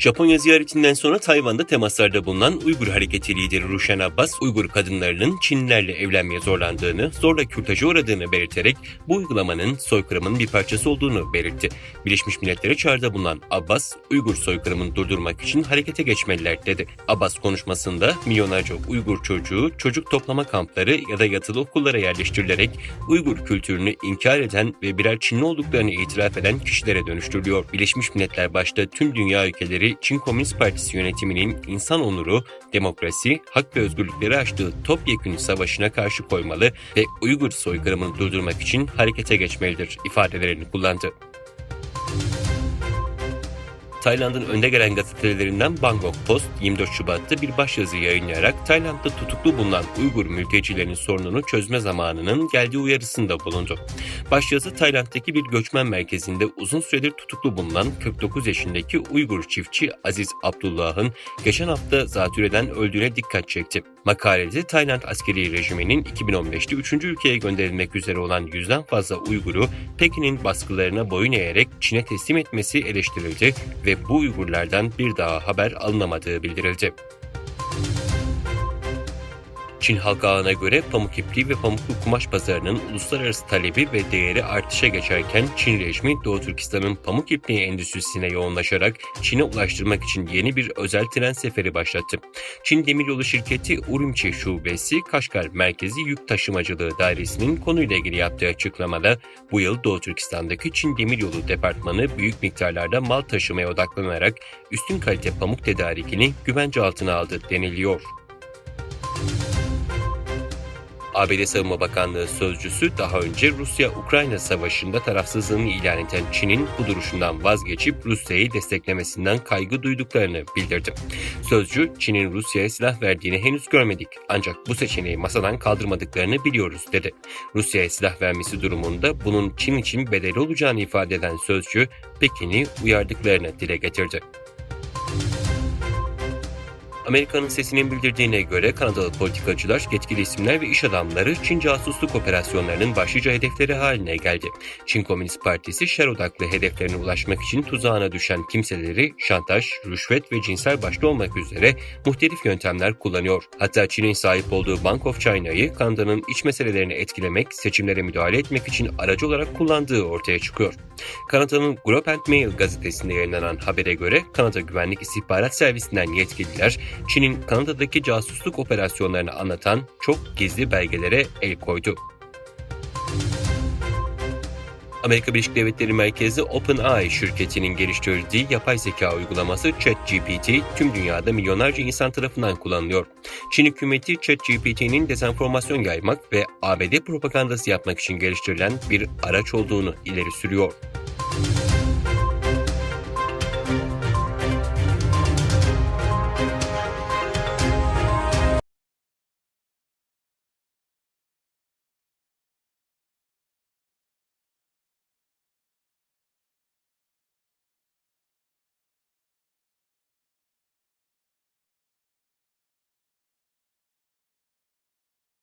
Japonya ziyaretinden sonra Tayvan'da temaslarda bulunan Uygur Hareketi lideri Ruşen Abbas, Uygur kadınlarının Çinlilerle evlenmeye zorlandığını, zorla kürtaja uğradığını belirterek bu uygulamanın soykırımın bir parçası olduğunu belirtti. Birleşmiş Milletler'e çağrıda bulunan Abbas, Uygur soykırımını durdurmak için harekete geçmeliler dedi. Abbas konuşmasında milyonlarca Uygur çocuğu çocuk toplama kampları ya da yatılı okullara yerleştirilerek Uygur kültürünü inkar eden ve birer Çinli olduklarını itiraf eden kişilere dönüştürülüyor. Birleşmiş Milletler başta tüm dünya ülkeleri Çin Komünist Partisi yönetiminin insan onuru, demokrasi, hak ve özgürlükleri açtığı topyekün savaşına karşı koymalı ve Uygur soykırımını durdurmak için harekete geçmelidir ifadelerini kullandı. Tayland'ın önde gelen gazetelerinden Bangkok Post 24 Şubat'ta bir başyazı yayınlayarak Tayland'da tutuklu bulunan Uygur mültecilerin sorununu çözme zamanının geldiği uyarısında bulundu. Başyazı Tayland'daki bir göçmen merkezinde uzun süredir tutuklu bulunan 49 yaşındaki Uygur çiftçi Aziz Abdullah'ın geçen hafta zatürreden öldüğüne dikkat çekti. Makalede Tayland askeri rejiminin 2015'te 3. ülkeye gönderilmek üzere olan yüzden fazla Uygur'u Pekin'in baskılarına boyun eğerek Çin'e teslim etmesi eleştirildi ve bu Uygurlardan bir daha haber alınamadığı bildirildi. Çin halk ağına göre pamuk ipliği ve pamuklu kumaş pazarının uluslararası talebi ve değeri artışa geçerken Çin rejimi Doğu Türkistan'ın pamuk ipliği endüstrisine yoğunlaşarak Çin'e ulaştırmak için yeni bir özel tren seferi başlattı. Çin Demiryolu Şirketi Urumçi Şubesi Kaşgar Merkezi Yük Taşımacılığı Dairesi'nin konuyla ilgili yaptığı açıklamada bu yıl Doğu Türkistan'daki Çin Demiryolu Departmanı büyük miktarlarda mal taşımaya odaklanarak üstün kalite pamuk tedarikini güvence altına aldı deniliyor. ABD Savunma Bakanlığı sözcüsü daha önce Rusya-Ukrayna savaşında tarafsızlığını ilan eden Çin'in bu duruşundan vazgeçip Rusya'yı desteklemesinden kaygı duyduklarını bildirdi. Sözcü, Çin'in Rusya'ya silah verdiğini henüz görmedik ancak bu seçeneği masadan kaldırmadıklarını biliyoruz dedi. Rusya'ya silah vermesi durumunda bunun Çin için bedeli olacağını ifade eden sözcü, Pekin'i uyardıklarını dile getirdi. Amerika'nın sesinin bildirdiğine göre Kanadalı politikacılar, yetkili isimler ve iş adamları Çin casusluk operasyonlarının başlıca hedefleri haline geldi. Çin Komünist Partisi şer odaklı hedeflerine ulaşmak için tuzağına düşen kimseleri şantaj, rüşvet ve cinsel başta olmak üzere muhtelif yöntemler kullanıyor. Hatta Çin'in sahip olduğu Bank of China'yı Kanada'nın iç meselelerini etkilemek, seçimlere müdahale etmek için aracı olarak kullandığı ortaya çıkıyor. Kanada'nın Globe and Mail gazetesinde yayınlanan habere göre Kanada Güvenlik İstihbarat Servisinden yetkililer Çin'in Kanada'daki casusluk operasyonlarını anlatan çok gizli belgelere el koydu. Amerika Birleşik Devletleri merkezi OpenAI şirketinin geliştirdiği yapay zeka uygulaması ChatGPT tüm dünyada milyonlarca insan tarafından kullanılıyor. Çin hükümeti ChatGPT'nin dezenformasyon yaymak ve ABD propagandası yapmak için geliştirilen bir araç olduğunu ileri sürüyor.